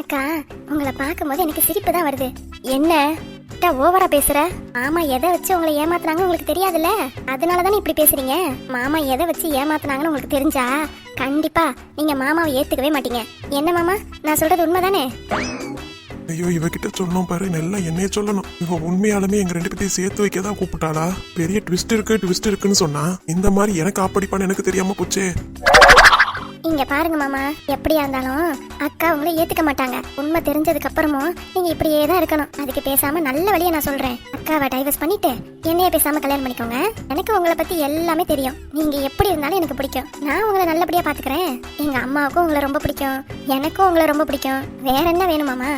அக்கா உங்களை பார்க்கும்போது எனக்கு சிரிப்பு தான் வருது. என்ன? ஓவரா பேசுற? மாமா எதை வச்சு உங்களை ஏமாத்துனாங்க உங்களுக்கு தெரியாதுல்ல? அதனால தானே இப்படி பேசுறீங்க? மாமா எதை வச்சு ஏமாத்துனாங்கன்னு உங்களுக்கு தெரிஞ்சா கண்டிப்பா நீங்க மாமாவை ஏத்துக்கவே மாட்டீங்க. என்ன மாமா? நான் சொல்றது உண்மைதானே? ஐயோ இவகிட்ட சொன்னோம் பாரு. நல்லா என்னைய சொல்லணும். இவ உண்மையாலுமே எங்க ரெண்டு பேத்தையும் சேர்த்து வைக்க தான் கூப்பிட்டாளா? பெரிய ட்விஸ்ட் இருக்கு ட்விஸ்ட் இருக்குன்னு சொன்னா இந்த மாதிரி எனக்கு அப்படிப்பான்னு எனக்கு தெரியாம போச்சே. இங்க பாருங்க மாமா எப்படியா இருந்தாலும் அக்கா உங்களை ஏத்துக்க மாட்டாங்க. உண்மை தெரிஞ்சதுக்கு அப்புறமும் நீங்க இப்படியே தான் இருக்கணும். அதுக்கு பேசாம நல்ல வழியை நான் சொல்றேன். அக்காவை டைவர்ஸ் பண்ணிட்டு என்னைய பேசாம கல்யாணம் பண்ணிக்கோங்க. எனக்கு உங்களை பத்தி எல்லாமே தெரியும். நீங்க எப்படி இருந்தாலும் எனக்கு பிடிக்கும். நான் உங்களை நல்லபடியா பாத்துக்கிறேன். எங்க அம்மாவுக்கும் உங்களை ரொம்ப பிடிக்கும். எனக்கும் உங்களை ரொம்ப பிடிக்கும். வேற என்ன வேணும் மாமா?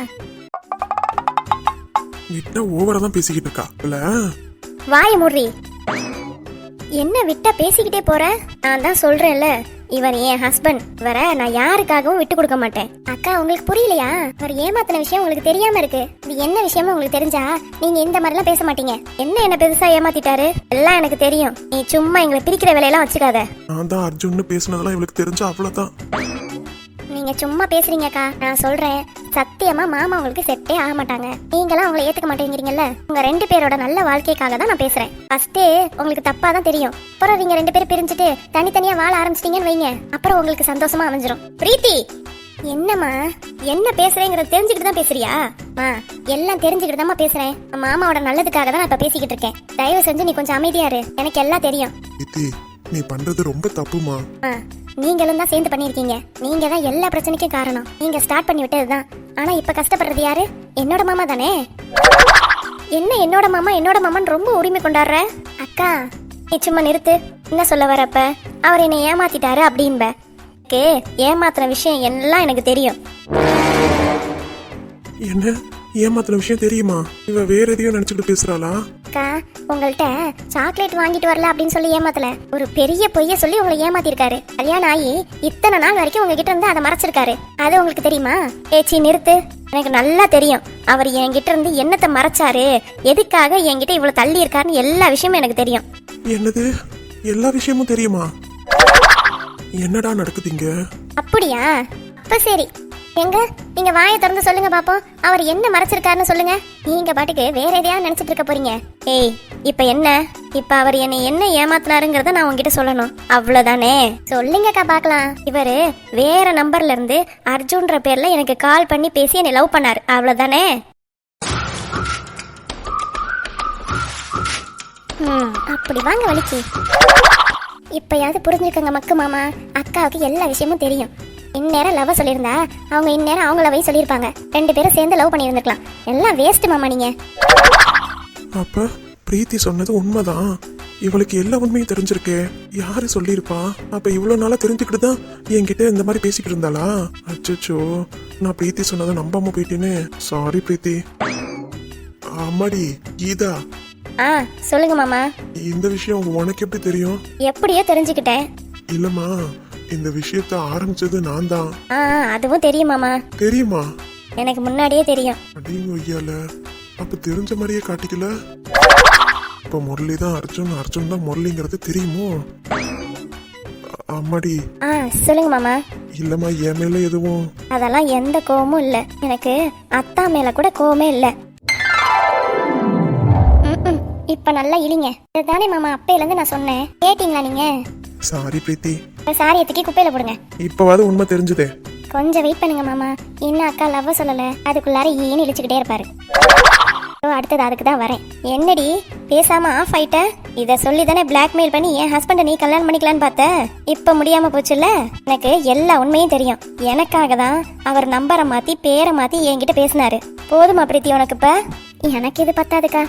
விட்டா ஓவரா தான் பேசிக்கிட்டு இருக்கா? இல்ல? வாய மூடுறி. என்ன விட்டா பேசிக்கிட்டே போற? நான் தான் சொல்றேன்ல இவர் என் ஹஸ்பண்ட் வர நான் யாருக்காகவும் விட்டு கொடுக்க மாட்டேன். அக்கா உங்களுக்கு புரியலையா? அவர் ஏமாத்தின விஷயம் உங்களுக்கு தெரியாம இருக்கு. இது என்ன விஷயம்னு உங்களுக்கு தெரிஞ்சா நீங்க இந்த மாதிரிலாம் பேச மாட்டீங்க. என்ன என்ன பெருசா ஏமாத்திட்டாரு? எல்லாம் எனக்கு தெரியும். நீ சும்மா எங்களை பிரிக்கிற வேலையெல்லாம் வச்சுக்காத. நான் தான் அர்ஜுன்னு பேசுனதெல்லாம் இவளுக்கு தெரிஞ்சா அவ்வளவுதான். நீங்க சும்மா பேசுறீங்கக்கா நான் சொல்றேன் சத்தியமா மாமா உங்களுக்கு செட்டே ஆக மாட்டாங்க. நீங்களாம் அவங்கள ஏத்துக்க மாட்டேங்கிறீங்கல்ல? உங்க ரெண்டு பேரோட நல்ல வாழ்க்கைக்காக தான் நான் பேசுறேன். ஃபர்ஸ்டே உங்களுக்கு தப்பா தான் தெரியும். அப்புறம் நீங்க ரெண்டு பேரும் பிரிஞ்சுட்டு தனித்தனியா வாழ ஆரம்பிச்சிட்டீங்கன்னு வைங்க. அப்புறம் உங்களுக்கு சந்தோஷமா அமைஞ்சிரும். பிரீத்தி! என்னம்மா? என்ன பேசுறேங்கிறத தெரிஞ்சுக்கிட்டு தான் பேசுறியா? மா எல்லாம் தெரிஞ்சுக்கிட்டு தான் பேசுறேன். மாமாவோட நல்லதுக்காக தான் நான் இப்ப பேசிக்கிட்டு இருக்கேன். தயவு செஞ்சு நீ கொஞ்சம் அமைதியாரு எனக்கு எல்லாம் தெரியும். நீ பண்றது ரொம்ப தப்புமா? நீங்களும் தான் சேர்ந்து பண்ணிருக்கீங்க நீங்க தான் எல்லா பிரச்சனைக்கும் காரணம். நீங்க ஸ்டார்ட் பண்ணி விட்டதுதான் ஆனா இப்ப கஷ்டப்படுறது யாரு? என்னோட மாமா தானே? என்ன என்னோட மாமா என்னோட மாமான்னு ரொம்ப உரிமை கொண்டாடுற? அக்கா நீ சும்மா நிறுத்து. என்ன சொல்ல வரப்ப அவர் என்னை ஏமாத்திட்டாரு அப்படின்ப கே ஏமாத்துன விஷயம் எல்லாம் எனக்கு தெரியும். என்ன? ஏமாத்தின விஷயம் தெரியுமா? இவ வேற எதையோ நினைச்சுக்கிட்டு பேசுறாளா? அக்கா உங்கள்கிட்ட சாக்லேட் வாங்கிட்டு வரல அப்படின்னு சொல்லி ஏமாத்தல. ஒரு பெரிய பொய்ய சொல்லி உங்களை ஏமாத்திருக்காரு. கல்யாணம் ஆகி இத்தனை நாள் வரைக்கும் உங்ககிட்ட இருந்து அதை மறைச்சிருக்காரு. அது உங்களுக்கு தெரியுமா? ஏச்சி நிறுத்து. எனக்கு நல்லா தெரியும். அவர் என்கிட்ட இருந்து என்னத்தை மறைச்சாரு? எதுக்காக என்கிட்ட இவ்வளவு தள்ளி இருக்காருன்னு எல்லா விஷயமும் எனக்கு தெரியும். என்னது? எல்லா விஷயமும் தெரியுமா? என்னடா நடக்குதுங்க அப்படியா? அப்ப சரி. எங்க? நீங்க வாயை திறந்து சொல்லுங்க பாப்போம். அவர் என்ன மறைச்சிருக்காருன்னு சொல்லுங்க. நீங்க பாட்டுக்கு வேற எதையாவது நினைச்சிட்டு இருக்க போறீங்க. ஏய் இப்ப என்ன? இப்ப அவர் என்னை என்ன ஏமாத்தினாருங்கிறத நான் உங்ககிட்ட சொல்லணும். அவ்வளவுதானே? சொல்லுங்கக்கா பார்க்கலாம் இவரு வேற நம்பர்ல இருந்து அர்ஜுன்ற பேர்ல எனக்கு கால் பண்ணி பேசி என்னை லவ் பண்ணாரு. அவ்வளவுதானே? ம் அப்படி வாங்க வலிக்கு. இப்பயாவது புரிஞ்சுக்கங்க மக்கு மாமா. அக்காவுக்கு எல்லா விஷயமும் தெரியும். இந்நேரம் லவ் சொல்லியிருந்தா அவங்க இந்நேரம் அவங்க லவ்வையும் சொல்லியிருப்பாங்க. ரெண்டு பேரும் சேர்ந்து லவ் பண்ணியிருந்திருக்கலாம். எல்லாம் வேஸ்ட் மாமா நீங்க. அப்ப பிரீத்தி சொன்னது உண்மைதான். இவளுக்கு எல்லா உண்மையும் தெரிஞ்சிருக்கே. யாரு சொல்லியிருப்பா? அப்ப இவ்வளவு நாளா தெரிஞ்சுக்கிட்டு தான் என்கிட்ட இந்த மாதிரி பேசிக்கிட்டு இருந்தாளா? அச்சச்சோ நான் பிரீத்தி சொன்னதை நம்பாம போயிட்டேனே. சாரி பிரீத்தி. அம்மாடி கீதா. ஆ சொல்லுங்க மாமா. இந்த விஷயம் உனக்கு எப்படி தெரியும்? எப்படியோ தெரிஞ்சுக்கிட்டேன். இல்லம்மா இந்த விஷயத்த ஆரம்பிச்சது நான் தான் ஆ அதுவும் தெரியும் மாமா தெரியுமா? எனக்கு முன்னாடியே தெரியும். அடிங்க ஐயால. அப்ப தெரிஞ்ச மாதிரியே காட்டிக்கல? இப்ப முரளி தான் அர்ஜுன் அர்ஜுன் தான் முரளிங்கிறது தெரியுமோ? அ- அம்மாடி. ஆ சொல்லுங்க மாமா. இல்லம்மா என் மேல எதுவும்? அதெல்லாம் எந்த கோவமும் இல்லை. எனக்கு அத்தா மேல கூட கோவமே இல்லை. ம்ம். இப்ப நல்லா இழிங்க. இதுதானே மாமா அப்பையில இருந்து நான் சொன்னேன். கேட்டீங்களா நீங்க? சாரி பிரீத்தி சாரியை தூக்கி குப்பையில போடுங்க. இப்பவாது உண்மை தெரிஞ்சுதே. கொஞ்சம் வெயிட் பண்ணுங்க மாமா. இன்னும் அக்கா லவ் சொல்லல? அதுக்குள்ளார ஈன்னு இழிச்சுக்கிட்டே இருப்பாரு? ஓ, அடுத்தது அதுக்கு தான் வரேன். என்னடி? பேசாம ஆஃப் ஆயிட்ட? இத சொல்லி தானே பிளாக்மெயில் பண்ணி என் ஹஸ்பண்டை நீ கல்யாணம் பண்ணிக்கலான்னு பார்த்த? இப்ப முடியாம போச்சுல்ல? எனக்கு எல்லா உண்மையும் தெரியும். எனக்காக தான் அவர் நம்பரை மாத்தி பேரை மாத்தி என்கிட்ட பேசினாரு. போதுமா பிரீத்தி உனக்கு இப்ப? எனக்கு இது பத்தாதுக்கா.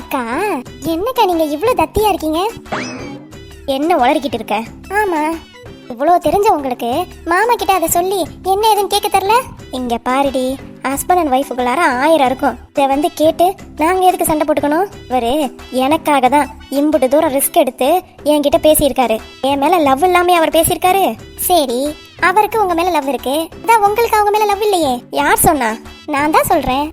அக்கா என்னக்கா நீங்க இவ்வளவு தத்தியா இருக்கீங்க? என்ன உளறிக்கிட்டு இருக்க? ஆமா. இவ்வளோ தெரிஞ்ச உங்களுக்கு? மாமா கிட்ட அதை சொல்லி என்ன ஏதுன்னு கேட்க தெரில? இங்க பாருடி ஹஸ்பண்ட் அண்ட் ஒய்ஃபுக்குள்ளார ஆயிரம் இருக்கும். இதை வந்து கேட்டு நாங்க எதுக்கு சண்டை போட்டுக்கணும்? இவரு எனக்காக தான் இம்புட்டு தூரம் ரிஸ்க் எடுத்து என்கிட்ட பேசியிருக்காரு. என் மேல லவ் இல்லாமே அவர் பேசியிருக்காரு. சரி அவருக்கு உங்க மேல லவ் இருக்கு. அதான் உங்களுக்கு அவங்க மேல லவ் இல்லையே. யார் சொன்னா? நான் தான் சொல்றேன்.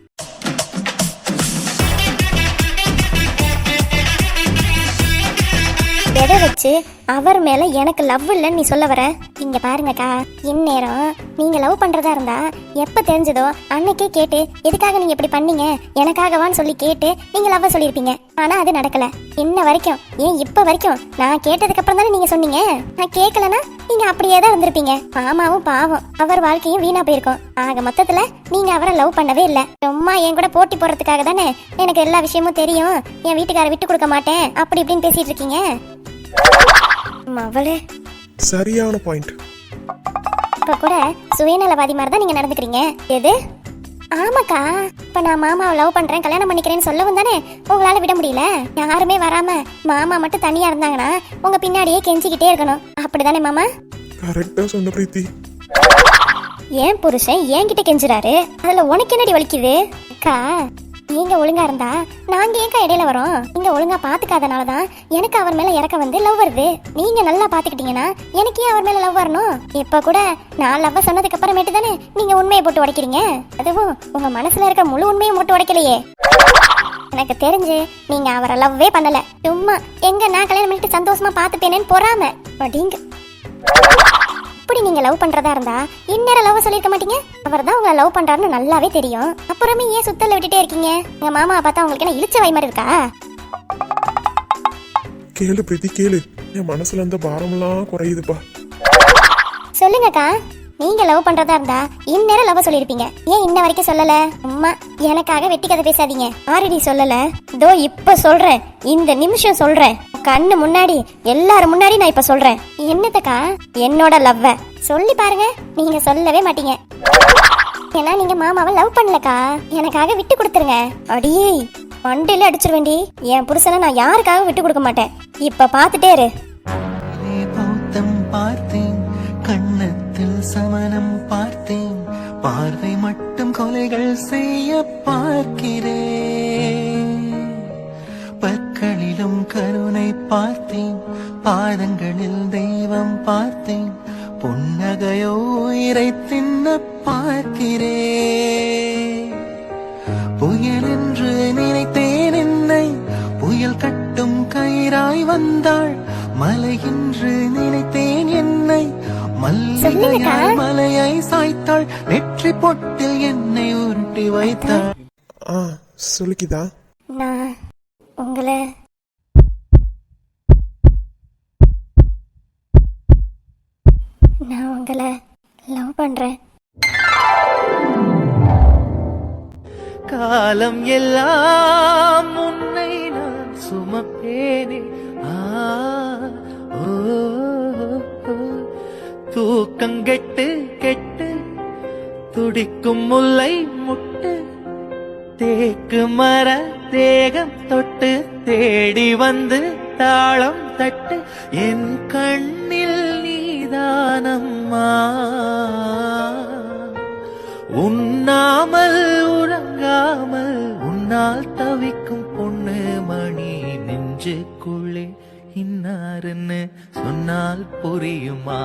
எதை வச்சு அவர் மேல எனக்கு லவ் இல்லைன்னு நீ சொல்ல வர? இங்க பாருங்கக்கா இந்நேரம் நீங்க லவ் பண்றதா இருந்தா எப்ப தெரிஞ்சதோ அன்னைக்கே கேட்டு எதுக்காக நீங்க இப்படி பண்ணீங்க? எனக்காகவான்னு சொல்லி கேட்டு நீங்க லவ் சொல்லியிருப்பீங்க ஆனா அது நடக்கல. இன்ன வரைக்கும் ஏன் இப்ப வரைக்கும்? நான் கேட்டதுக்கு அப்புறம் தானே நீங்க சொன்னீங்க? நான் கேட்கலனா நீங்க அப்படியே தான் இருந்திருப்பீங்க. மாமாவும் பாவம் அவர் வாழ்க்கையும் வீணா போயிருக்கும். ஆக மொத்தத்துல நீங்க அவரை லவ் பண்ணவே இல்ல. சும்மா என் கூட போட்டி போடுறதுக்காக தானே எனக்கு எல்லா விஷயமும் தெரியும். என் வீட்டுக்கார விட்டு கொடுக்க மாட்டேன். அப்படி இப்படின்னு பேசிட்டு இருக்கீங்க. மவளே சரியான பாயிண்ட் இப்ப கூட சுயநலவாதி மாதிரி தான் நீங்க நடந்துக்கிறீங்க. எது? ஆமாக்கா. இப்ப நான் மாமாவை லவ் பண்றேன் கல்யாணம் பண்ணிக்கிறேன்னு சொல்லவும் தானே? உங்களால விட முடியல. யாருமே வராம மாமா மட்டும் தனியா இருந்தாங்கன்னா உங்க பின்னாடியே கெஞ்சிக்கிட்டே இருக்கணும். அப்படிதானே மாமா? கரெக்டா சொன்ன பிரீத்தி. ஏன் புருஷன் என்கிட்ட கெஞ்சுறாரு? அதுல உனக்கு என்னடி வலிக்குது? அக்கா நீங்க ஒழுங்கா இருந்தா நாங்க ஏன்க்கா இடையில வரோம்? நீங்க ஒழுங்கா பாத்துக்காதனாலதான் எனக்கு அவர் மேல இறக்க வந்து லவ் வருது. நீங்க நல்லா பாத்துக்கிட்டீங்கன்னா எனக்கு ஏன் அவர் மேல லவ் வரணும். இப்ப கூட நான் லவ் சொன்னதுக்கு அப்புறமேட்டு தானே நீங்க உண்மையை போட்டு உடைக்கிறீங்க? அதுவும் உங்க மனசுல இருக்க முழு உண்மையை போட்டு உடைக்கலையே. எனக்கு தெரிஞ்சு நீங்க அவரை லவ்வே பண்ணல. சும்மா எங்க நான் கல்யாணம் பண்ணிட்டு சந்தோஷமா பாத்துப்பேனேன்னு பொறாம. அப்படிங்க இப்படி நீங்க லவ் பண்றதா இருந்தா இந்நேரம் லவ் சொல்லிருக்க மாட்டீங்க? அவர் தான் உங்களை லவ் பண்றாருன்னு நல்லாவே தெரியும். அப்புறமே ஏன் சுத்தல விட்டுட்டே இருக்கீங்க? எங்க மாமா பார்த்தா உங்களுக்கு என்ன இழிச்ச வாய் மாதிரி இருக்கா? கேளு பிரீத்தி கேளு. என் மனசுல இருந்த பாரமெல்லாம் குறையுதுப்பா. சொல்லுங்கக்கா. நீங்க லவ் பண்றதா இருந்தா இந்நேரம் லவ் சொல்லிருப்பீங்க. ஏன் இன்ன வரைக்கும் சொல்லல? அம்மா எனக்காக வெட்டி கதை பேசாதீங்க. ஆல்ரெடி சொல்லல. தோ இப்ப சொல்றேன். இந்த நிமிஷம் சொல்றேன். கண்ணு முன்னாடி எல்லாரும் முன்னாடி நான் இப்ப சொல்றேன். என்னத்தக்கா? என்னோட லவ்வ சொல்லி பாருங்க. நீங்க சொல்லவே மாட்டீங்க. ஏன்னா நீங்க மாமாவை லவ் பண்ணலக்கா. எனக்காக விட்டு கொடுத்துருங்க. அடியே மண்டையில அடிச்சிருவேண்டி என் புருஷனை நான் யாருக்காக விட்டு கொடுக்க மாட்டேன். இப்ப பாத்துட்டே இரு. பார்த்தேன். கண்ணத்தில் சமணம் பார்த்தேன். பார்வை மட்டும் கொலைகள் செய்ய பார்க்கிறேன். பற்களிலும் கருணை பார்த்தேன். பாதங்களில் தெய்வம் பார்த்தேன். புன்னகையோ உயிரை தின்ன பார்க்கிறேன் புயல் என்று நினைத்தேன் என்னை. புயல் கட்டும் கயிறாய் வந்தாள். மலை என்று நினைத்தேன் என்னை. மல்லிகையாய் மலையை சாய்த்தாள். நெற்றி பொட்டில் என்னை உருட்டி வைத்தாள். ஆ சொல்லிக்குதா? உங்களை. நான் உங்களை லவ் பண்றேன். காலம் எல்லாம் உன்னை நான் சுமப்பேனே. ஆ, ஓ, தூக்கங்கெட்டு கெட்டு துடிக்கும் முல்லை முட்டு தேக்கு மர தேகம் தொட்டு தேடி வந்து தாளம் தட்டு என் கண்ணில் நீதானம்மா. உண்ணாமல் உறங்காமல் உன்னால் தவிக்கும் பொண்ணு மணி நெஞ்சுக்குள்ளே இன்னாருன்னு சொன்னால் புரியுமா?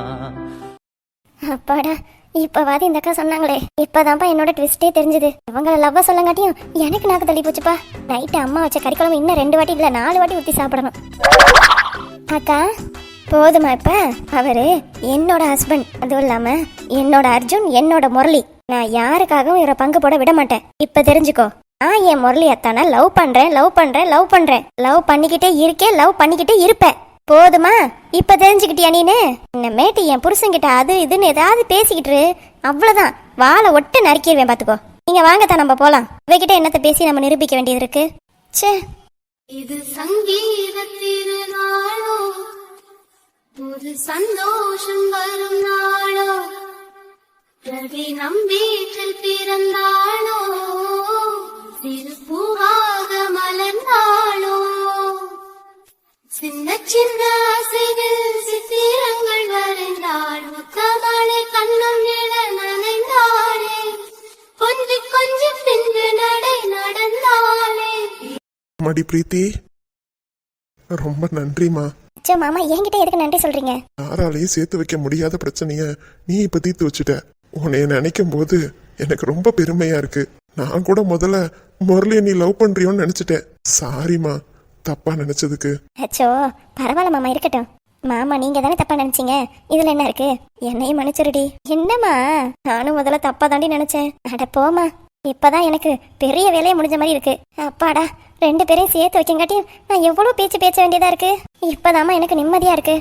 அப்பாடா இப்பவாது இந்த அக்கா சொன்னாங்களே. இப்பதான்ப்பா என்னோட ட்விஸ்டே தெரிஞ்சது. இவங்கள லவ்வ சொல்லங்காட்டியும் எனக்கு நாக்கு தள்ளி போச்சுப்பா. நைட்டு அம்மா வச்ச கறிக்குழம்பு இன்னும் ரெண்டு வாட்டி இல்ல நாலு வாட்டி ஊத்தி சாப்பிடணும். அக்கா போதுமா இப்ப? அவரு என்னோட ஹஸ்பண்ட் அதுவும் இல்லாம என்னோட அர்ஜுன் என்னோட முரளி. நான் யாருக்காகவும் இவரை பங்கு போட விட மாட்டேன். இப்ப தெரிஞ்சுக்கோ. நான் என் முரளி அத்தான லவ் பண்றேன் லவ் பண்றேன் லவ் பண்றேன். லவ் பண்ணிக்கிட்டே இருக்கேன் லவ் பண்ணிக்கிட்டே இருப்பேன். போதுமா? இப்ப தெரிஞ்சுக்கிட்டியா நீனு? இன்னமேட்டு என் புருஷன்கிட்ட அது இதுன்னு ஏதாவது பேசிக்கிட்டு அவ்வளவுதான். வாழை ஒட்டு நறுக்கிடுவேன் பாத்துக்கோ. நீங்க வாங்கத்தான் நம்ம போலாம். இவகிட்ட என்னத்த பேசி நம்ம நிரூபிக்க வேண்டியது இருக்கு? ச்சே. இது சங்கீதத்திருநாளோ ஒரு சந்தோஷம் வரும் நாளோ ரவி நம் வீட்டில் பிறந்தாளோ சிறு பூவாக மலர்ந்தாளோ. சின்ன சின்ன அசைவில் சித்திரங்கள் வரைந்தாள். முத்தமலை கண்ணம் எழ நனைந்தாளே. கொஞ்சி கொஞ்சி பின்பு நடை நடந்தாளே. மடி பிரீத்தி ரொம்ப நன்றிமா அச்சோ மாமா என்கிட்ட எதுக்கு நன்றி சொல்றீங்க? யாராலையும் சேர்த்து வைக்க முடியாத பிரச்சனைய நீ இப்ப தீர்த்து வச்சுட்ட. உன்னைய நினைக்கும் போது எனக்கு ரொம்ப பெருமையா இருக்கு. நான் கூட முதல்ல முரளிய நீ லவ் பண்றியோன்னு நினைச்சிட்டேன் சாரிம்மா தப்பா நினைச்சதுக்கு. அச்சோ பரவாயில்ல மாமா இருக்கட்டும். மாமா நீங்க தானே தப்பா நினைச்சீங்க? இதுல என்ன இருக்கு? என்னையும் மன்னிச்சிருடி. என்னம்மா? நானும் முதல்ல தப்பா தாண்டி நினைச்சேன். அட போமா இப்பதான் எனக்கு பெரிய வேலையை முடிஞ்ச மாதிரி இருக்கு. அப்பாடா ரெண்டு பேரையும் சேர்த்து வைக்கங்காட்டியும் நான் எவ்வளவு பேச்சு பேச வேண்டியதா இருக்கு? இப்பதாமா எனக்கு நிம்மதியா இருக்கு.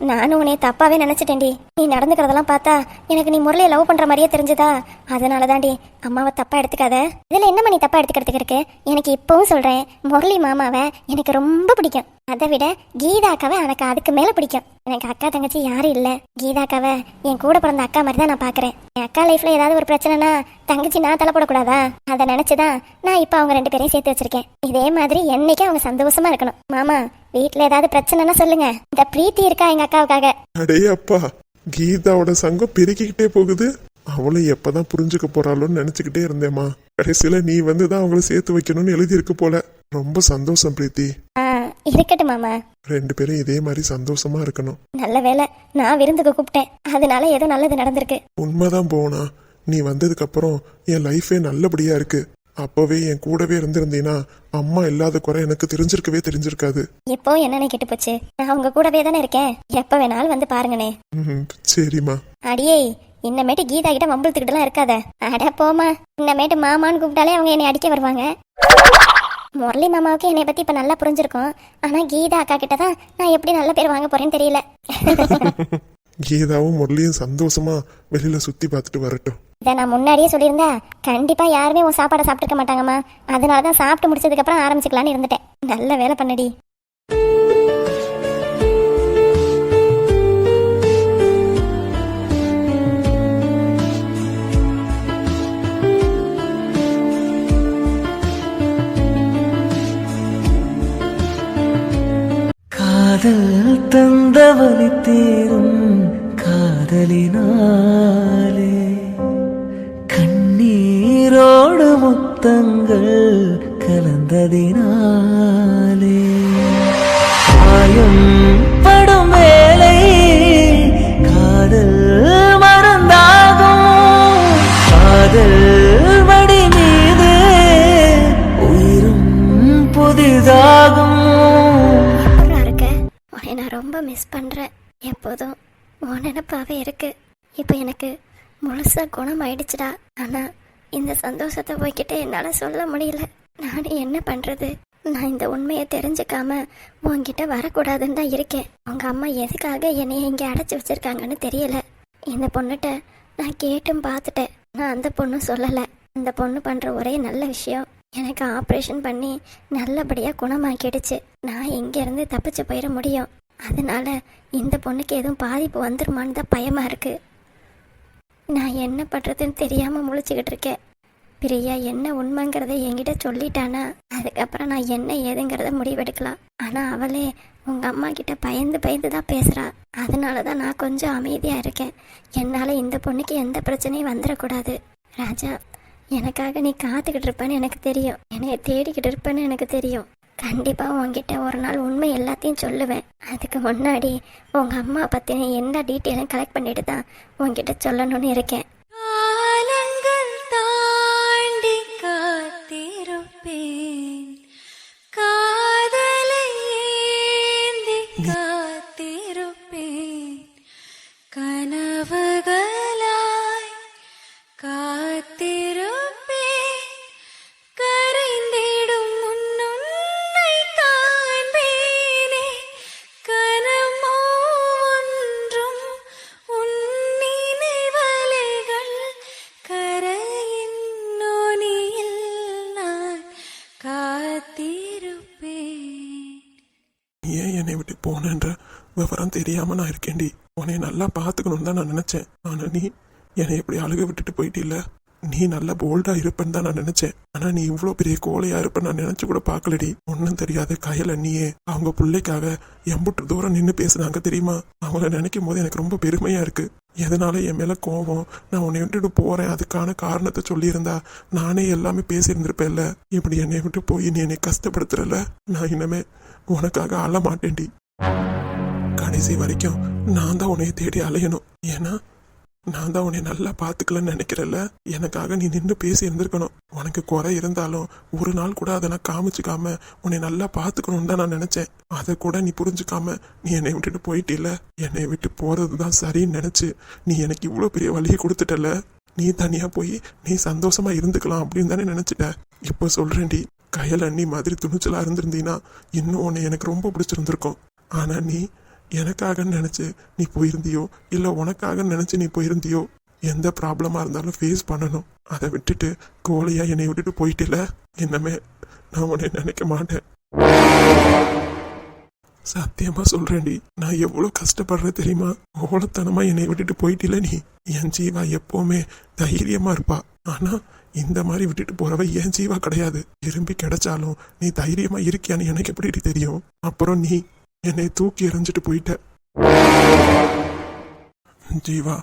நானும் உன்னை தப்பாவே நினைச்சிட்டேன்டி. நீ நடந்துக்கிறதெல்லாம் பார்த்தா எனக்கு நீ முரளியை லவ் பண்ற மாதிரியே தெரிஞ்சதா? அதனால தாண்டி அம்மாவை தப்பா எடுத்துக்காத. இதுல என்னம்மா நீ தப்பா எடுத்துக்கிறதுக்கு இருக்கு? எனக்கு இப்பவும் சொல்றேன் முரளி மாமாவை எனக்கு ரொம்ப பிடிக்கும். அதை விட கீதாக்காவை எனக்கு அதுக்கு மேல பிடிக்கும். எனக்கு அக்கா தங்கச்சி யாரும் இல்ல. கீதாக்காவை என் கூட பிறந்த அக்கா மாதிரி தான் நான் பாக்குறேன். என் அக்கா லைஃப்ல ஏதாவது ஒரு பிரச்சனைனா தங்கச்சி நான் தலை போடக்கூடாதா? அதை நினைச்சுதான் நான் இப்ப அவங்க ரெண்டு பேரையும் சேர்த்து வச்சிருக்கேன். இதே மாதிரி என்னைக்கும் அவங்க சந்தோஷமா இருக்கணும். மாமா வீட்ல ஏதாவது பிரச்சனைனா சொல்லுங்க. இந்த பிரீத்தி இருக்கா எங்க அக்காவுக்காக? அடே அப்பா கீதாவோட சங்கம் பெருக்கிக்கிட்டே போகுது. அவளும் எப்பதான் புரிஞ்சுக்க போறாளோன்னு நினைச்சுக்கிட்டே இருந்தேம்மா. கடைசியில நீ வந்து தான் அவங்கள சேர்த்து வைக்கணும்னு எழுதி இருக்கு போல. ரொம்ப சந்தோஷம் பிரீத்தி. ஆ இருக்கட்டும் மாமா. ரெண்டு பேரும் இதே மாதிரி சந்தோஷமா இருக்கணும். நல்ல வேலை நான் விருந்துக்கு கூப்பிட்டேன். அதனால ஏதோ நல்லது நடந்திருக்கு. உண்மைதான் போனா. நீ வந்ததுக்கு அப்புறம் என் லைஃபே நல்லபடியா இருக்கு. அப்பவே என் கூடவே இருந்திருந்தீனா அம்மா இல்லாத குறை எனக்கு தெரிஞ்சிருக்கவே தெரிஞ்சிருக்காது. இப்போ என்னன்னு கெட்டு போச்சு? நான் உங்க கூடவே தானே இருக்கேன். எப்ப வேணாலும் வந்து பாருங்கண்ணே. ம், சரிம்மா. அடியே இன்னமேட்டு கீதா கிட்ட வம்பிழுத்துக்கிட்டுலாம் இருக்காத. அட போமா இன்னமேட்டு மாமான்னு கூப்பிட்டாலே அவங்க என்னை அடிக்க வருவாங்க. முரளி மாமாவுக்கு என்னை பத்தி இப்ப நல்லா புரிஞ்சிருக்கும். ஆனா கீதா அக்கா கிட்ட தான் நான் எப்படி நல்ல பேர் வாங்க போறேன்னு தெரியல. கீதாவும் முரளியும் சந்தோஷமா வெளியில சுத்தி பார்த்துட்டு வரட்டும். இதை நான் முன்னாடியே சொல்லியிருந்தா கண்டிப்பா யாருமே உன் சாப்பாடை சாப்பிட்டுருக்க மாட்டாங்கம்மா. அதனால தான் சாப்பிட்டு முடிச்சதுக்கு அப்புறம் ஆரம்பிச்சுக்கலான்னு இருந்துட்டேன். நல்ல வேலை பண்ணடி. காதல் தந்தவழி ஆனால் ஆனா இந்த சந்தோஷத்தை போய்கிட்ட என்னால சொல்ல முடியல. நானே என்ன பண்றது? நான் இந்த உண்மையை தெரிஞ்சுக்காம உன்கிட்ட வரக்கூடாதுன்னு தான் இருக்கேன். உங்க அம்மா எதுக்காக என்னைய இங்கே அடைச்சி வச்சிருக்காங்கன்னு தெரியல. இந்த பொண்ணுகிட்ட நான் கேட்டும் பார்த்துட்டேன். நான் அந்த பொண்ணும் சொல்லலை. அந்த பொண்ணு பண்ற ஒரே நல்ல விஷயம் எனக்கு ஆப்ரேஷன் பண்ணி நல்லபடியாக குணமாக்கிடுச்சு. நான் இங்கேருந்து தப்பிச்சு போயிட முடியும். அதனால இந்த பொண்ணுக்கு எதுவும் பாதிப்பு வந்துருமான்னு தான் பயமாக இருக்குது நான் என்ன பண்ணுறதுன்னு தெரியாமல் முழிச்சுக்கிட்டு இருக்கேன். பிரியா என்ன உண்மைங்கிறத என்கிட்ட சொல்லிட்டானா? அதுக்கப்புறம் நான் என்ன ஏதுங்கிறத முடிவெடுக்கலாம். ஆனால் அவளே உங்கள் அம்மா கிட்ட பயந்து பயந்து தான் பேசுகிறா அதனால தான் நான் கொஞ்சம் அமைதியாக இருக்கேன். என்னால் இந்த பொண்ணுக்கு எந்த பிரச்சனையும் வந்துடக்கூடாது. ராஜா எனக்காக நீ காத்துக்கிட்டு இருப்பேன்னு எனக்கு தெரியும். என்னைய தேடிக்கிட்டு இருப்பேன்னு எனக்கு தெரியும். கண்டிப்பாக உன்கிட்ட ஒரு நாள் உண்மை எல்லாத்தையும் சொல்லுவேன். அதுக்கு முன்னாடி உங்க அம்மா பற்றின எந்த டீட்டெயிலும் கலெக்ட் பண்ணிட்டு தான் உன்கிட்ட சொல்லணும்னு இருக்கேன். தெரியாம நான் இருக்கேன்டி. உன்னை நல்லா பார்த்துக்கணும்னு தான் நான் நினைச்சேன். ஆனா நீ என்னை எப்படி அழுக விட்டுட்டு போயிட்டில்ல? நீ நல்லா போல்டா இருப்பேன்னு தான் நான் நினைச்சேன். ஆனா நீ இவ்வளோ பெரிய கோலையா இருப்பேன்னு நான் நினைச்சு கூட பார்க்கலடி. ஒன்றும் தெரியாத கையில நீயே அவங்க பிள்ளைக்காக எம்புட்டு தூரம் நின்று பேசுனாங்க தெரியுமா? அவங்கள நினைக்கும் போது எனக்கு ரொம்ப பெருமையா இருக்கு. எதனால என் மேல கோபம் நான் உன்னை விட்டுட்டு போறேன். அதுக்கான காரணத்தை சொல்லியிருந்தா நானே எல்லாமே பேசியிருந்திருப்பேன்ல. இப்படி என்னை விட்டு போய் நீ என்னை கஷ்டப்படுத்துறல? நான் இனிமே உனக்காக அழ மாட்டேன்டி. கடைசி வரைக்கும் நான் தான் உன்னைய தேடி அலையணும். ஏன்னா நான் தான் உன்னை நல்லா பார்த்துக்கலன்னு நினைக்கிறல்ல? எனக்காக நீ நின்று பேசி இருந்திருக்கணும். உனக்கு குறை இருந்தாலும் ஒரு நாள் கூட அதை நான் காமிச்சுக்காம உன்னை நல்லா பார்த்துக்கணும்னு தான் நான் நினைச்சேன். அதை கூட நீ புரிஞ்சுக்காம நீ என்னை விட்டுட்டு போயிட்டில என்னை விட்டு போறது தான் சரின்னு நினைச்சு நீ எனக்கு இவ்வளோ பெரிய வழியை கொடுத்துட்டல நீ தனியா போய் நீ சந்தோஷமா இருந்துக்கலாம் அப்படின்னு தானே நினைச்சிட்ட. இப்போ சொல்றேன்டி கையில் அண்ணி மாதிரி துணிச்சலாக இருந்திருந்தீங்கன்னா இன்னும் உன்னை எனக்கு ரொம்ப பிடிச்சிருந்துருக்கும். ஆனால் நீ எனக்காக நினச்சி நீ போயிருந்தியோ? இல்லை உனக்காக நினச்சி நீ போயிருந்தியோ? எந்த ப்ராப்ளமாக இருந்தாலும் ஃபேஸ் பண்ணணும். அதை விட்டுட்டு கோழையாக என்னை விட்டுட்டு போயிட்டில்ல? இன்னமே நான் உன்னை நினைக்க மாட்டேன். சத்தியமாக சொல்கிறேன்டி நான் எவ்வளோ கஷ்டப்படுறேன் தெரியுமா? ஓலத்தனமாக என்னை விட்டுட்டு போயிட்டில நீ? என் ஜீவா எப்போவுமே தைரியமாக இருப்பா. ஆனால் இந்த மாதிரி விட்டுட்டு போறவ என் ஜீவா கிடையாது. திரும்பி கிடைச்சாலும் நீ தைரியமா இருக்கியான்னு எனக்கு எப்படி தெரியும்? அப்புறம் நீ? என்னை தூக்கி எறிஞ்சிட்டு போயிட்ட. ஜீவா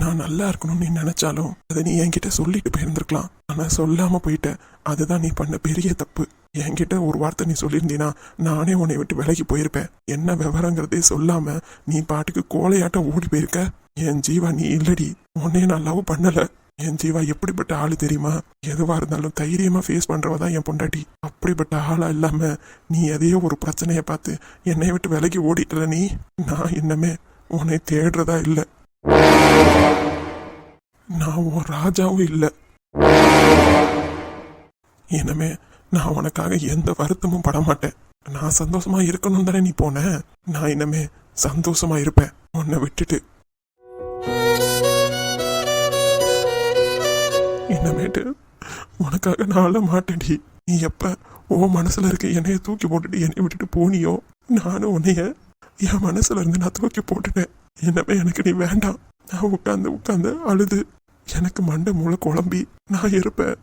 நான் நல்லா இருக்கணும்னு நீ நினைச்சாலும் அதை நீ என்கிட்ட சொல்லிட்டு போயிருந்திருக்கலாம். ஆனா சொல்லாம போயிட்ட. அதுதான் நீ பண்ண பெரிய தப்பு. என்கிட்ட ஒரு வார்த்தை நீ சொல்லியிருந்தீனா நானே உன்னை விட்டு விலகி போயிருப்பேன். என்ன விவரங்கிறதே சொல்லாம நீ பாட்டுக்கு கோலையாட்டம் ஓடி போயிருக்க? என் ஜீவா நீ இல்லடி. உன்னே நான் லவ் பண்ணலை. என் ஜீவா எப்படிப்பட்ட ஆள் தெரியுமா? எதுவாக இருந்தாலும் தைரியமாக ஃபேஸ் பண்ணுறவ தான் என் பொண்டாட்டி. அப்படிப்பட்ட ஆளாக இல்லாமல் நீ எதையோ ஒரு பிரச்சனையை பார்த்து என்னை விட்டு விலகி ஓடிட்டல நீ? நான் இன்னமே உன்னை தேடுறதா இல்லை. நான் உன் ராஜாவும் இல்லை. இனிமே நான் உனக்காக எந்த வருத்தமும் பட மாட்டேன். நான் சந்தோஷமா இருக்கணும் தானே நீ போன? நான் இனிமே சந்தோஷமா இருப்பேன். உன்னை விட்டுட்டு இனிமேட்டு உனக்காக நான் அழ மாட்டேன்டி. நீ எப்போ உன் மனசில் இருக்க என்னைய தூக்கி போட்டுட்டு என்னை விட்டுட்டு போனியோ? நானும் உன்னைய என் மனசில் இருந்து நான் தூக்கி போட்டுட்டேன். என்னமே எனக்கு நீ வேண்டாம். நான் உட்காந்து உட்காந்து அழுது. எனக்கு மண்டை மூளை குழம்பி. நான் இருப்பேன்.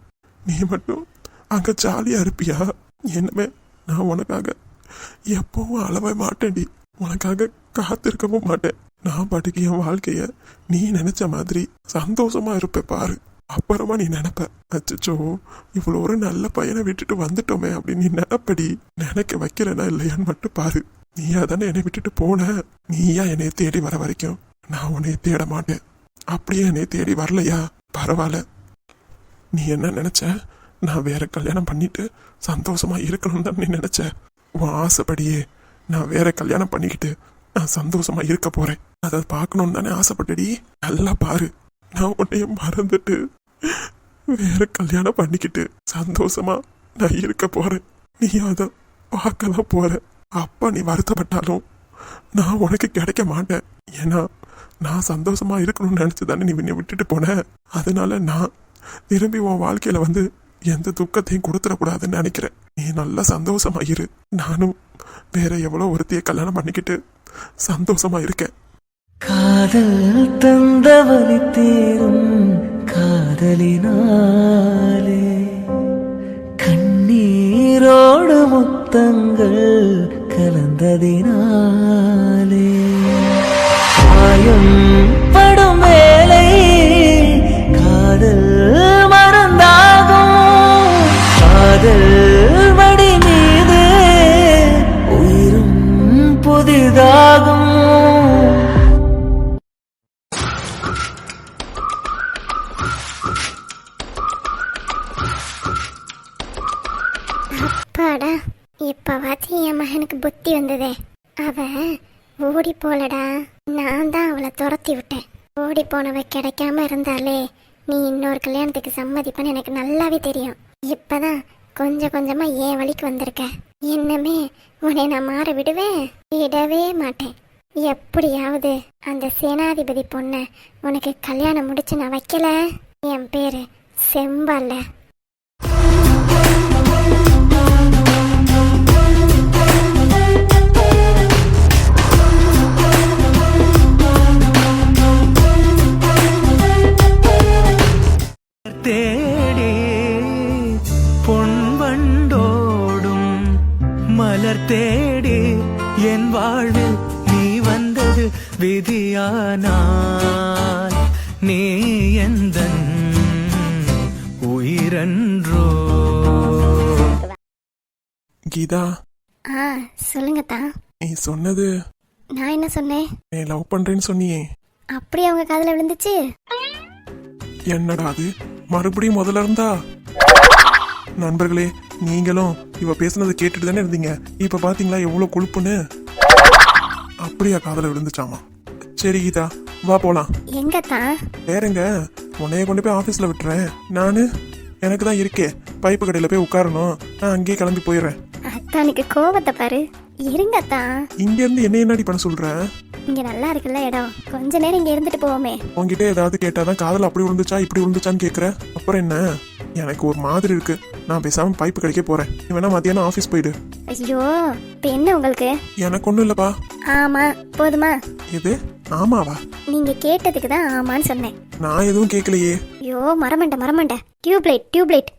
நீ மட்டும் அங்கே ஜாலியாக இருப்பியா? என்னமே நான் உனக்காக எப்பவும் அளவே மாட்டேன்டி. உனக்காக காத்திருக்கவும் மாட்டேன். நான் பாட்டுக்கு என் வாழ்க்கையை நீ நினைச்ச மாதிரி சந்தோஷமா இருப்பேன் பாரு. அப்புறமா நீ நினப்ப அச்சச்சோ இவ்வளோ ஒரு நல்ல பையனை விட்டுட்டு வந்துட்டோமே அப்படின்னு நீ நினப்படி. நினைக்க வைக்கிறேனா இல்லையான்னு மட்டும் பாரு. நீயா தானே என்னை விட்டுட்டு போன? நீயா என்னை தேடி வர வரைக்கும்? நான் உன்னை தேட மாட்டேன். அப்படியே என்னை தேடி வரலையா? பரவாயில்ல. நீ என்ன நினைச்ச? நான் வேற கல்யாணம் பண்ணிட்டு சந்தோஷமா இருக்கணும் தான் நீ நினைச்ச? உன் ஆசைப்படியே நான் வேற கல்யாணம் பண்ணிக்கிட்டு நான் சந்தோஷமா இருக்க போறேன். அதை பார்க்கணும்னு தானே ஆசைப்பட்டடி? நல்லா பாரு. நான் உன்னைய மறந்துட்டு வேற கல்யாணம் பண்ணிக்கிட்டு சந்தோஷமா நான் இருக்க போறேன். நீ அதை பார்க்கலாம் போற அப்பா நீ வருத்தப்பட்டாலும் நான் உனக்கு கிடைக்க மாட்டேன். ஏன்னா நான் சந்தோஷமா இருக்கணும்னு நினச்சி தானே நீ என்னை விட்டுட்டு போன. அதனால நான் திரும்பி உன் வாழ்க்கையில வந்து எந்த துக்கத்தையும் கொடுத்துடக்கூடாதுன்னு நினைக்கிறேன். நீ நல்லா சந்தோஷமா இரு. நானும் வேற எவ்வளோ ஒருத்தையை கல்யாணம் பண்ணிக்கிட்டு சந்தோஷமா இருக்கேன். காதல் தந்தவழி தேரும். காதலினாலே கண்ணீரோடு முத்தங்கள் கலந்ததினாலே காயம் படும் வேலை காதல் அப்பாடா இப்பவாச்சும் என் மகனுக்கு புத்தி வந்ததே. அவ ஓடி போலடா. நான் தான் அவளை துரத்தி விட்டேன். ஓடி போனவ கிடைக்காம இருந்தாலே நீ இன்னொரு கல்யாணத்துக்கு சம்மதிப்பன்னு எனக்கு நல்லாவே தெரியும். இப்பதான் கொஞ்சம் கொஞ்சமா என் வழிக்கு வந்திருக்க. என்னமே உன்னை நான் மாற விடுவேன். விடவே மாட்டேன். எப்படியாவது அந்த சேனாதிபதி பொண்ணை உனக்கு கல்யாணம் முடிச்சு நான் வைக்கல. என் பேரு செம்பல்ல. தேடி. பொன் வண்டோடும் மலர் தேடி. என் வாழ்வில் நீ வந்தது விதியா நீயானால் நீ எந்தன் உயிரன்றோ. கீதா. ஆ சொல்லுங்க தான் நீ சொன்னது நான் என்ன சொன்னேன்? நீ லவ் பண்றேன்னு சொன்னியே. அப்படி அவங்க காதுல விழுந்துச்சு? என்னடா அது? மறுபடியும் முதல்ல இருந்தா? நண்பர்களே நீங்களும் இவ பேசுனதை கேட்டுட்டு தானே இருந்தீங்க. இப்ப பாத்தீங்களா எவ்வளவு கொழுப்புன்னு? அப்படியா காதல விழுந்துச்சாமா? சரி கீதா வா போலாம். எங்க தான் வேறங்க உன்னைய கொண்டு போய் ஆபீஸ்ல விட்டுறேன். நானு? எனக்கு தான் இருக்கே. பைப்பு கடையில போய் உட்காரணும். நான் அங்கேயே கிளம்பி போயிடுறேன். அத்தானுக்கு கோவத்தை பாரு. இருங்க தான் இங்க இருந்து என்ன என்னடி பண்ண சொல்ற? இங்க நல்லா இருக்குல்ல இடம். கொஞ்ச நேரம் இங்க இருந்துட்டு போவோமே. உன்கிட்ட ஏதாவது கேட்டாதான் காதல் அப்படி விழுந்துச்சா இப்படி விழுந்துச்சான்னு கேக்குற? அப்புறம் என்ன? எனக்கு ஒரு மாதிரி இருக்கு. நான் பேசாம பைப்பு கடைக்கே போறேன். வேணா மத்தியானம் ஆபீஸ் போயிடு. ஐயோ இப்ப என்ன உங்களுக்கு? எனக்கு ஒண்ணும் இல்லப்பா. ஆமா போதுமா? எது? ஆமாவா? நீங்க கேட்டதுக்கு தான் ஆமான்னு சொன்னேன். நான் எதுவும் கேட்கலையே ஐயோ மரமண்ட மரமண்ட. Tubelight tubelight.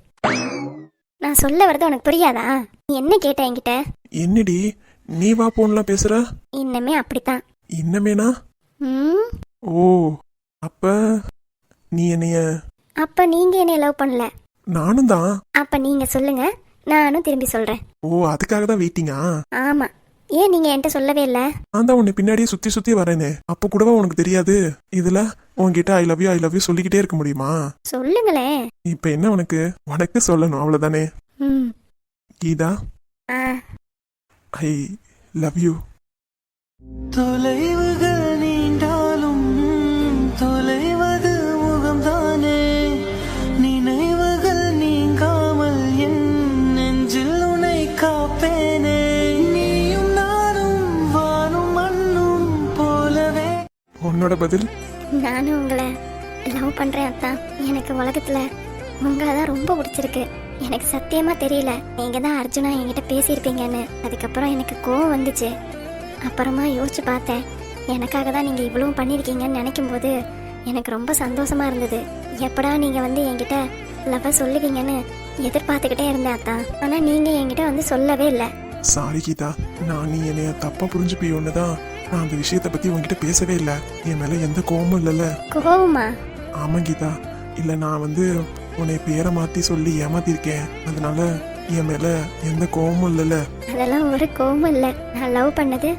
நான் சொல்ல வரது உனக்கு புரியாதா? நீ என்ன கேட்ட என்கிட்ட? என்னடி? நீ வா போன்லாம் பேசுற. இன்னமே அப்படித்தான். இன்னமேனா? ம்? ஓ அப்ப நீ என்னைய அப்ப நீங்க என்னை லவ் பண்ணல? நானும் தான். அப்ப நீங்க சொல்லுங்க நானும் திரும்பி சொல்றேன். ஓ அதுக்காக தான் வெயிட்டிங்கா? ஆமா. ஏன் நீங்க என்கிட்ட சொல்லவே இல்ல? நான் தான் உன்னை பின்னாடியே சுத்தி சுத்தி வரேனே. அப்ப கூடவா உனக்கு தெரியாது? இதுல உன்கிட்ட I love you I love you சொல்லிக்கிட்டே இருக்க முடியுமா? சொல்லுங்களேன். இப்ப என்ன உனக்கு? உனக்கு சொல்லணும் அவ்வளவுதானே? ம். கீதா? ஆ. ஐ லவ் யூ தொலைவுகள் நீண்டாலும் தொலைவது முகம்தானே? நினைவுகள் நீங்காமல் என் நெஞ்சில் உனை காப்பேனே? நீயும் நானும் வானும் மண்ணும் போலவே. உன்னோட பதில்? நானும் உங்களை லவ் பண்றேன் அத்தான் எனக்கு உலகத்துல உங்களை தான் ரொம்ப பிடிச்சிருக்கு. எனக்கு சத்தியமா தெரியல. நீங்க தான் அர்ஜுனா என்கிட்ட பேசியிருப்பீங்கன்னு. அதுக்கப்புறம் எனக்கு கோவம் வந்துச்சு. அப்புறமா யோசிச்சு பார்த்தேன். எனக்காக தான் நீங்க இவ்வளவும் பண்ணியிருக்கீங்கன்னு நினைக்கும் போது எனக்கு ரொம்ப சந்தோஷமா இருந்தது. எப்படா நீங்க வந்து என்கிட்ட லவ் சொல்லுவீங்கன்னு எதிர்பார்த்துக்கிட்டே இருந்தேன் அத்தான் ஆனா நீங்க என்கிட்ட வந்து சொல்லவே இல்லை. சாரி கீதா. நான் நீ என்னைய தப்பா புரிஞ்சுப்பியோன்னு தான் நான் அந்த விஷயத்த பத்தி உன்கிட்ட பேசவே இல்லை. என் மேல எந்த கோவமும் இல்லைல்ல கோவமா? ஆமா கீதா. இல்ல நான் வந்து உன்னை பேரை மாத்தி சொல்லி ஏமாத்திருக்கேன். அதனால என் மேல எந்த கோவமும் இல்லைல்ல அதெல்லாம் ஒரு கோவமும் இல்லை. நான் லவ் பண்ணது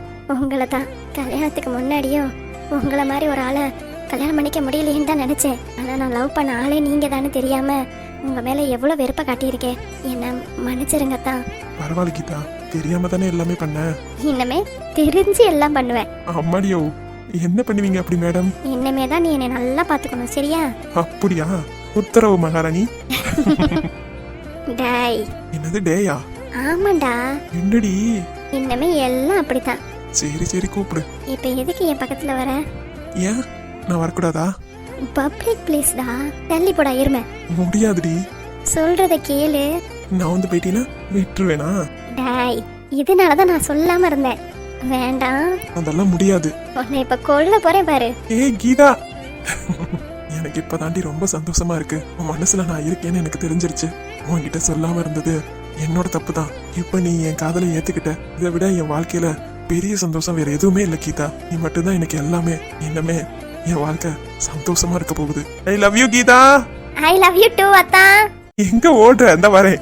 உங்களை தான் கல்யாணத்துக்கு முன்னாடியும் உங்களை மாதிரி ஒரு ஆளை கல்யாணம் பண்ணிக்க முடியலையேன்னு தான் நினச்சேன். ஆனால் நான் லவ் பண்ண ஆளே நீங்கள் தானே தெரியாம உங்கள் மேலே எவ்வளோ வெறுப்பை காட்டியிருக்கேன் என்னை மன்னிச்சிருங்க தான் பரவாயில்ல கீதா. தெரியாம தானே எல்லாமே பண்ண? இன்னமே தெரிஞ்சு எல்லாம் பண்ணுவேன். அம்மாடியோ என்ன பண்ணுவீங்க அப்படி மேடம் இன்னமே தான் நீ என்னை நல்லா பார்த்துக்கணும் சரியா? அப்படியா? உத்தரவு மகாராணி. டாய். என்னது டேயா? ஆமாண்டா. என்னடி? இன்னமே எல்லாம் அப்படித்தான். சரி சரி கூப்பிடு. இப்போ எதுக்கு என் பக்கத்தில் வர? ஏன்? நான் வரக்கூடாதா? பப்ளிக் பிளேஸ்டா தள்ளி போடா இருமை. முடியாதுடி. சொல்றத கேளு. நான் வந்து போயிட்டீங்கன்னா விட்டுருவேனா? டாய் இதனால தான் நான் சொல்லாம இருந்தேன். வேண்டாம். அதெல்லாம் முடியாது. உன்னை இப்ப கொல்ல போறேன் பாரு. ஏய் கீதா. எனக்கு இப்பதாண்டி ரொம்ப சந்தோஷமா இருக்கு. உன் மனசுல நான் இருக்கேன்னு எனக்கு தெரிஞ்சிருச்சு. உன்கிட்ட சொல்லாம இருந்தது என்னோட தப்பு தான் இப்ப நீ என் காதலை ஏத்துக்கிட்ட. இதை விட என் வாழ்க்கையில பெரிய சந்தோஷம் வேற எதுவுமே இல்ல கீதா. நீ மட்டும்தான் எனக்கு எல்லாமே இன்னமே. என் வாழ்க்கை சந்தோஷமா இருக்க போகுது. I love you Geetha. I love you too அத்தா. எங்க ஓடுற? அந்த வரேன்.